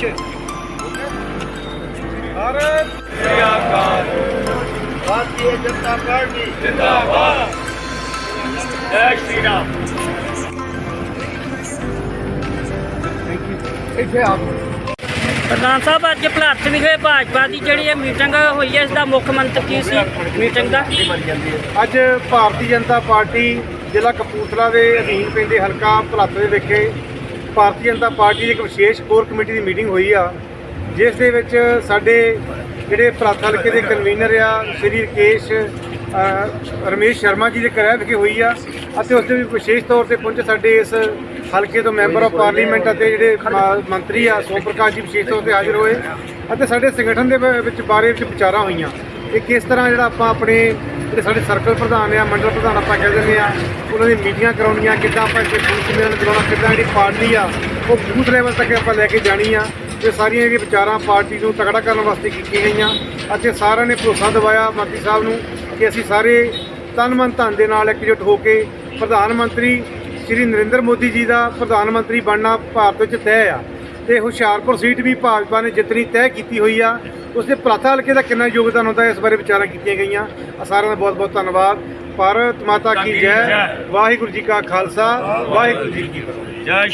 ਪਿੱਛੇ। ਭਾਰਤ ਜਿਆਕਾਰ ਭਾਰਤੀ ਜਨਤਾ ਪਾਰਟੀ। ਜਿੰਦਾਬਾਦ। ਜੈ ਇੱਥੇ ਆਓ। ਪ੍ਰਧਾਨ ਸਾਹਿਬ ਅੱਜ ਭਲਾਥ ਵਿਖੇ ਭਾਜਪਾ ਦੀ ਜਿਹੜੀ ਇਹ ਮੀਟਿੰਗ ਹੋਈ ਹੈ ਇਸ ਦਾ ਮੁੱਖ ਮੰਤਵ ਕੀ ਸੀ? ਮੀਟਿੰਗ ਦਾ? ਅੱਜ ਭਾਰਤੀ ਜਨਤਾ ਪਾਰਟੀ ਜ਼ਿਲ੍ਹਾ ਕਪੂਰਥਲਾ ਦੇ ਅਧੀਨ ਪੈਂਦੇ ਹਲਕਾ ਭਲਾਥ ਦੇ ਵਿਖੇ ਭਾਰਤੀ ਜਨਤਾ ਪਾਰਟੀ ਦੀ ਇੱਕ ਵਿਸ਼ੇਸ਼ ਕੋਰ ਕਮੇਟੀ ਦੀ ਮੀਟਿੰਗ ਹੋਈ ਆ, ਜਿਸ ਦੇ ਵਿੱਚ ਸਾਡੇ ਜਿਹੜੇ ਭਲੱਤ ਹਲਕੇ ਦੇ ਕਨਵੀਨਰ ਆ, ਸ਼੍ਰੀ ਰਕੇਸ਼ ਰਮੇਸ਼ ਸ਼ਰਮਾ ਜੀ ਦੇ ਘਰ ਵਿਖੇ ਹੋਈ ਆ ਅਤੇ ਉਸ ਦੇ ਵੀ ਵਿਸ਼ੇਸ਼ ਤੌਰ ਤੇ ਪਹੁੰਚੇ ਸਾਡੇ ਇਸ ਹਲਕੇ ਤੋਂ ਮੈਂਬਰ ਆਫ ਪਾਰਲੀਮੈਂਟ ਅਤੇ ਜਿਹੜੇ ਮੰਤਰੀ ਆ ਸੋਮ ਪ੍ਰਕਾਸ਼ ਜੀ ਵਿਸ਼ੇਸ਼ ਤੌਰ ਤੇ ਹਾਜ਼ਰ ਹੋਏ ਅਤੇ ਸਾਡੇ ਸੰਗਠਨ ਦੇ ਵਿੱਚ ਬਾਰੇ ਵਿੱਚ ਵਿਚਾਰਾਂ ਹੋਈਆਂ। ਇਹ ਕਿਸ ਤਰ੍ਹਾਂ ਜਿਹੜਾ ਆਪਾਂ ਆਪਣੇ ਜਿਹੜੇ ਸਾਡੇ ਸਰਕਲ ਪ੍ਰਧਾਨ ਆ, ਮੰਡਲ ਪ੍ਰਧਾਨ ਆਪਾਂ ਕਹਿ ਦਿੰਦੇ ਆ, ਉਹਨਾਂ ਦੀ ਮੀਟਿੰਗਾਂ ਕਰਾਉਣੀਆਂ, ਕਿੱਦਾਂ ਆਪਾਂ ਇੱਥੇ ਬੂਥ ਮਿਲਣ ਕਰਾਉਣਾ, ਕਿੱਦਾਂ ਜਿਹੜੀ ਪਾਰਟੀ ਆ, ਉਹ ਬੂਥ ਲੈਵਲ ਤੱਕ ਆਪਾਂ ਲੈ ਕੇ ਜਾਣੀ ਆ। ਤੇ ਸਾਰੀਆਂ ਜਿਹੜੀਆਂ ਵਿਚਾਰਾਂ ਪਾਰਟੀ ਨੂੰ ਤਕੜਾ ਕਰਨ ਵਾਸਤੇ ਕੀਤੀਆਂ ਗਈਆਂ। ਅਤੇ ਸਾਰਿਆਂ ਨੇ ਭਰੋਸਾ ਦਿਵਾਇਆ ਮੰਤਰੀ ਸਾਹਿਬ ਨੂੰ, ਕਿ ਅਸੀਂ ਸਾਰੇ ਤਨ ਮਨ ਧਨ ਦੇ ਨਾਲ ਇਕਜੁੱਟ ਹੋ ਕੇ ਪ੍ਰਧਾਨ ਮੰਤਰੀ ਸ਼੍ਰੀ ਨਰਿੰਦਰ ਮੋਦੀ ਜੀ ਦਾ ਪ੍ਰਧਾਨ ਮੰਤਰੀ ਬਣਨਾ ਭਾਰਤ ਵਿੱਚ ਤੈਅ ਆ। ਤੇ ਹੁਸ਼ਿਆਰਪੁਰ ਸੀਟ ਵੀ ਭਾਜਪਾ ਨੇ ਜਿੱਤਣੀ ਤੈਅ ਕੀਤੀ ਹੋਈ ਆ। ਉਸਦੇ ਪ੍ਰਾਤਾ ਹਲਕੇ ਦਾ ਕਿੰਨਾ ਯੋਗਦਾਨ ਹੁੰਦਾ ਹੈ? ਇਸ ਬਾਰੇ ਵਿਚਾਰਾਂ ਕੀਤੀਆਂ ਗਈਆਂ। ਆ ਸਾਰਿਆਂ ਦਾ ਬਹੁਤ ਬਹੁਤ ਧੰਨਵਾਦ। ਭਾਰਤ ਮਾਤਾ ਕੀ ਜੈ। ਵਾਹਿਗੁਰੂ ਜੀ ਕਾ ਖਾਲਸਾ। ਵਾਹਿਗੁਰੂ ਜੀ ਕੀ ਫਤਿਹ। ਜੈ